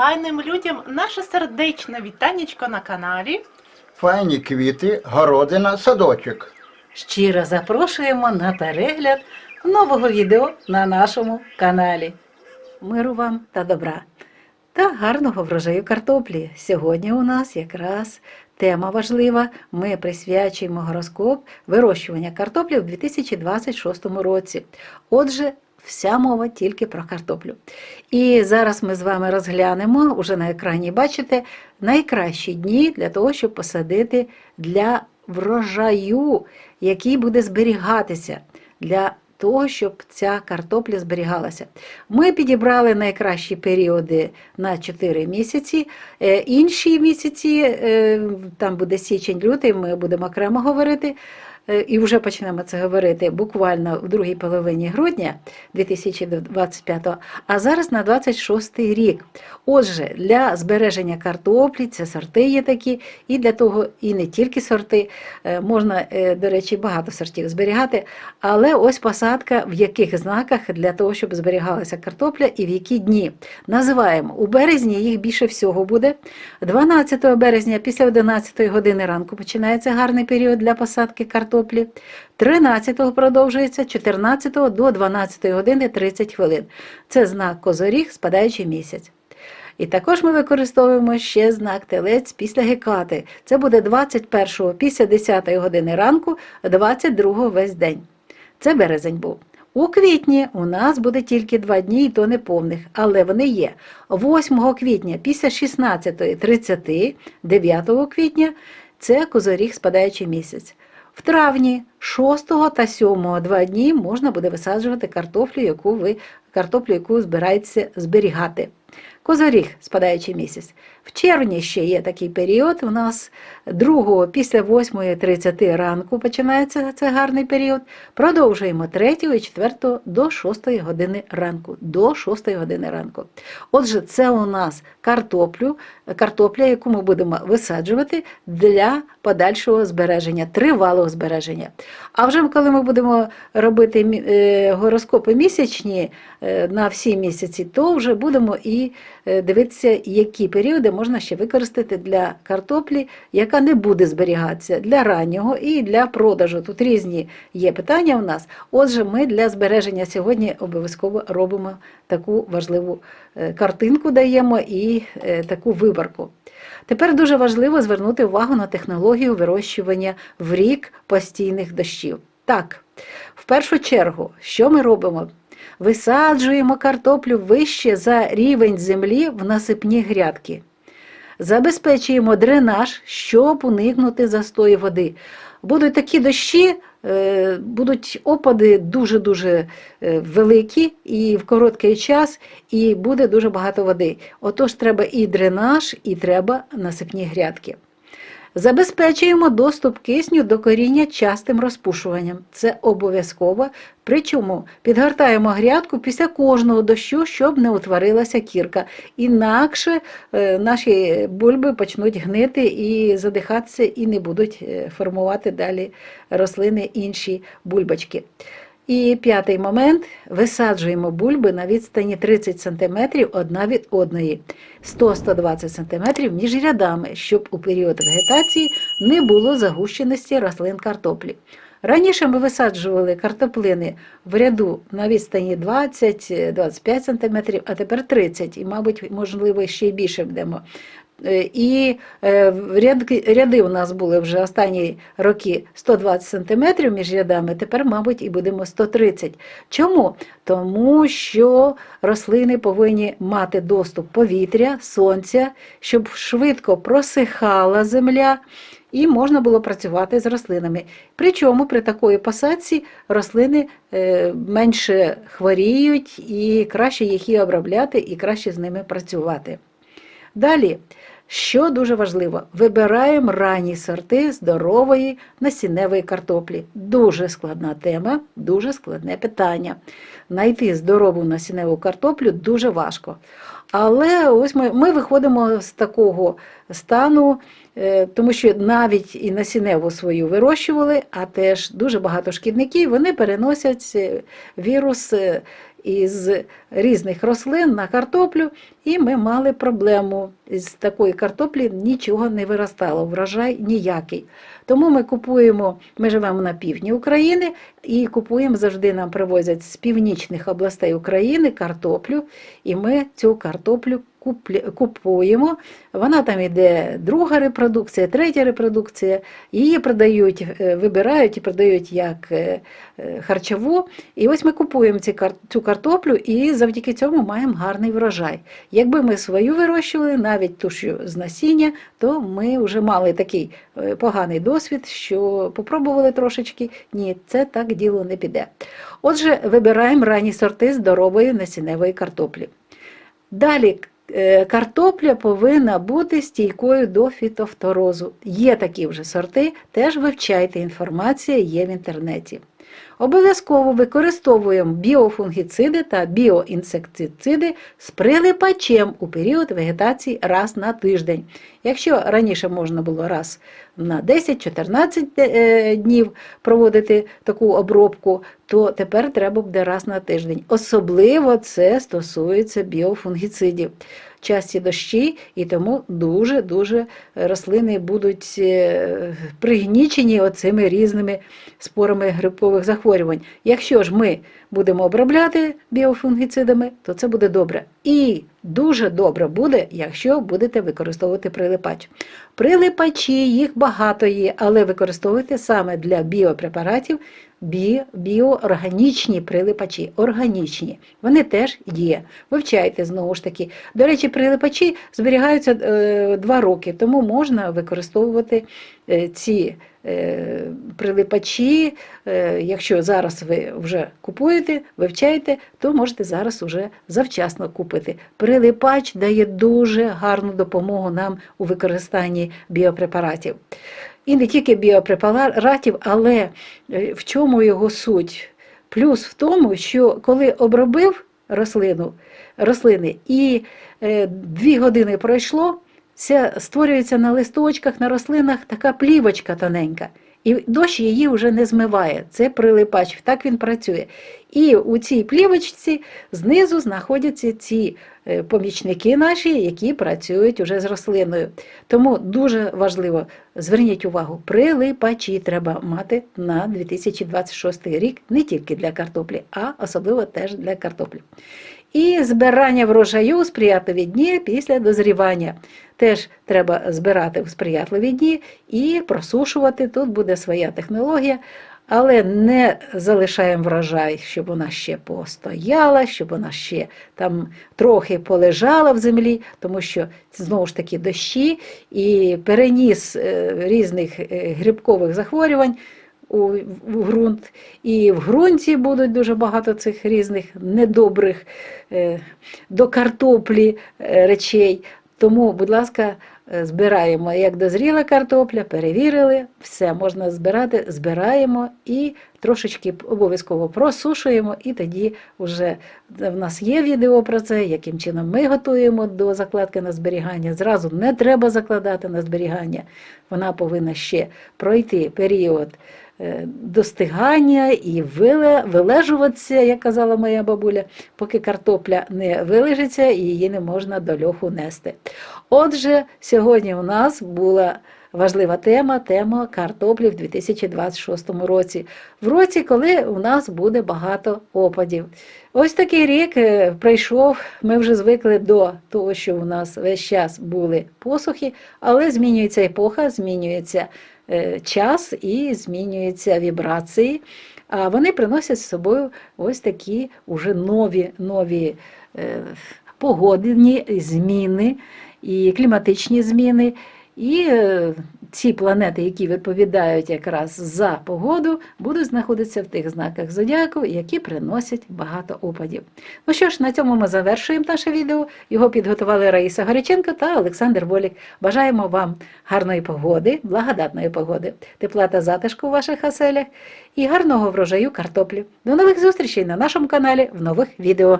файним людям наше сердечне вітанечко на каналі. Файні квіти, городина, садочок. Щиро запрошуємо на перегляд нового відео на нашому каналі. Миру вам та добра та гарного врожаю картоплі. Сьогодні у нас якраз тема важлива. Ми присвячуємо гороскоп вирощування картоплі в 2026 році. Отже, вся мова тільки про картоплю. І зараз ми з вами розглянемо, уже на екрані бачите, найкращі дні для того, щоб посадити для врожаю, який буде зберігатися для того, щоб ця картопля зберігалася. Ми підібрали найкращі періоди на 4 місяці. Е, Інші місяці, е, там буде січень-лютий, ми будемо окремо говорити. Е, І вже почнемо це говорити буквально в другій половині грудня 2025, а зараз на 26 рік. Отже, для збереження картоплі це сорти є такі, і для того, і не тільки сорти, е, можна, е, до речі, багато сортів зберігати, але ось посадка в яких знаках для того, щоб зберігалася картопля і в які дні. Називаємо у березні їх більше всього буде. 12 березня після 11 години ранку починається гарний період для посадки картоплі. 13 продовжується 14 до 12 години 30 хвилин. Це знак козоріг, спадаючий місяць. І також ми використовуємо ще знак телець після гекати. Це буде 21 після 10 години ранку, 22 весь день. Це березень був. У квітні у нас буде тільки два дні, і то не повних, але вони є. 8 квітня після 16.30, 9 квітня це козоріг спадаючий місяць. В травні 6 та 7 два дні можна буде висаджувати картоплю, яку ви картоплю, яку збираєтеся зберігати. Козоріг спадаючий місяць. В червні ще є такий період. У нас 2 після 8.30 ранку починається цей гарний період. Продовжуємо 3 і 4 до 6 години ранку. До 6 години ранку. Отже, це у нас картоплю, картопля, яку ми будемо висаджувати для подальшого збереження, тривалого збереження. А вже коли ми будемо робити е, гороскопи місячні е, на всі місяці, то вже будемо і е, дивитися, які періоди можна ще використати для картоплі, яка не буде зберігатися для раннього і для продажу. Тут різні є питання у нас. Отже, ми для збереження сьогодні обов'язково робимо таку важливу е, картинку, даємо і е, таку виборку. Тепер дуже важливо звернути увагу на технологію вирощування в рік постійних дощів. Так, в першу чергу, що ми робимо? Висаджуємо картоплю вище за рівень землі в насипні грядки. Забезпечуємо дренаж, щоб уникнути застою води. Будуть такі дощі, е, будуть опади дуже-дуже е, великі і в короткий час, і буде дуже багато води. Отож, треба і дренаж, і треба насипні грядки. Забезпечуємо доступ кисню до коріння частим розпушуванням. Це обов'язково. Причому підгортаємо грядку після кожного дощу, щоб не утворилася кірка. Інакше е, наші бульби почнуть гнити і задихатися, і не будуть е, формувати далі рослини інші бульбочки. І п'ятий момент висаджуємо бульби на відстані 30 см одна від одної, 100-120 см між рядами, щоб у період вегетації не було загущеності рослин картоплі. Раніше ми висаджували картоплини в ряду на відстані 20-25 см, а тепер 30 і, мабуть, можливо, ще й більше будемо. Е, І е, в ряди у нас були вже останні роки 120 см між рядами, тепер, мабуть, і будемо 130. Чому? Тому що рослини повинні мати доступ повітря, сонця, щоб швидко просихала земля. І можна було працювати з рослинами. Причому при такої посадці рослини е, менше хворіють і краще їх і обробляти, і краще з ними працювати. Далі, що дуже важливо, вибираємо ранні сорти здорової насінневої картоплі. Дуже складна тема, дуже складне питання. Найти здорову насінневу картоплю дуже важко. Але ось ми, ми виходимо з такого стану, е, тому що навіть і насінневу свою вирощували, а теж дуже багато шкідників, вони переносять е, вірус е, із різних рослин на картоплю, і ми мали проблему. З такої картоплі нічого не виростало, врожай ніякий. Тому ми купуємо, ми живемо на півдні України і купуємо завжди нам привозять з північних областей України картоплю, і ми цю картоплю купуємо. Вона там іде друга репродукція, третя репродукція. Її продають, е, вибирають і продають як е, е, харчову. І ось ми купуємо цю картоплю і завдяки цьому маємо гарний врожай. Якби ми свою вирощували, навіть ту що з насіння, то ми вже мали такий поганий досвід, що попробували трошечки. Ні, це так діло не піде. Отже, вибираємо ранні сорти здорової насінневої картоплі. Далі картопля повинна бути стійкою до фітофторозу. Є такі вже сорти, теж вивчайте, інформація є в інтернеті. Обов'язково використовуємо біофунгіциди та біоінсектициди з прилипачем у період вегетації раз на тиждень. Якщо раніше можна було раз на 10-14 е, днів проводити таку обробку, то тепер треба буде раз на тиждень. Особливо це стосується біофунгіцидів. Часті дощі, і тому дуже-дуже рослини будуть е, пригнічені оцими різними спорами грибкових захворювань. Якщо ж ми будемо обробляти біофунгіцидами, то це буде добре. І дуже добре буде, якщо будете використовувати прилипач. Прилипачі, їх багато є, але використовуйте саме для біопрепаратів бі, біоорганічні прилипачі. Органічні. Вони теж є. Вивчайте знову ж таки. До речі, прилипачі зберігаються е, два роки, тому можна використовувати е, ці е, прилипачі. Е, якщо зараз ви вже купуєте, вивчаєте, то можете зараз уже завчасно купити. Прилипач дає дуже гарну допомогу нам у використанні біопрепаратів. І не тільки біопрепаратів, але е, в чому його суть? Плюс в тому, що коли обробив рослину, рослини і е, дві години пройшло, це створюється на листочках, на рослинах така плівочка тоненька. І дощ її вже не змиває. Це прилипач, так він працює. І у цій плівочці знизу знаходяться ці е, помічники наші, які працюють уже з рослиною. Тому дуже важливо, зверніть увагу, прилипачі треба мати на 2026 рік не тільки для картоплі, а особливо теж для картоплі. І збирання врожаю у сприятливі дні після дозрівання. Теж треба збирати в сприятливі дні і просушувати. Тут буде своя технологія, але не залишаємо врожай, щоб вона ще постояла, щоб вона ще там трохи полежала в землі, тому що знову ж таки дощі і переніс е, різних е, грибкових захворювань у в ґрунт. І в ґрунті будуть дуже багато цих різних недобрих е, до картоплі е, речей. Тому, будь ласка, збираємо, як дозріла картопля, перевірили, все можна збирати, збираємо і трошечки обов'язково просушуємо, і тоді вже в нас є відео про це, яким чином ми готуємо до закладки на зберігання. Зразу не треба закладати на зберігання. Вона повинна ще пройти період е, достигання і вилежуватися, як казала моя бабуля, поки картопля не вилежиться і її не можна до льоху нести. Отже, сьогодні у нас була важлива тема тема картоплі в 2026 році. В році, коли у нас буде багато опадів. Ось такий рік е, прийшов. Ми вже звикли до того, що у нас весь час були посухи, але змінюється епоха, змінюється е, час і змінюються вібрації. А вони приносять з собою ось такі уже нові, нові е, погодні зміни і кліматичні зміни. І е, ці планети, які відповідають якраз за погоду, будуть знаходитися в тих знаках зодіаку, які приносять багато опадів. Ну що ж, на цьому ми завершуємо наше відео. Його підготували Раїса Горяченко та Олександр Волік. Бажаємо вам гарної погоди, благодатної погоди, тепла та затишку у ваших оселях і гарного врожаю картоплі. До нових зустрічей на нашому каналі в нових відео.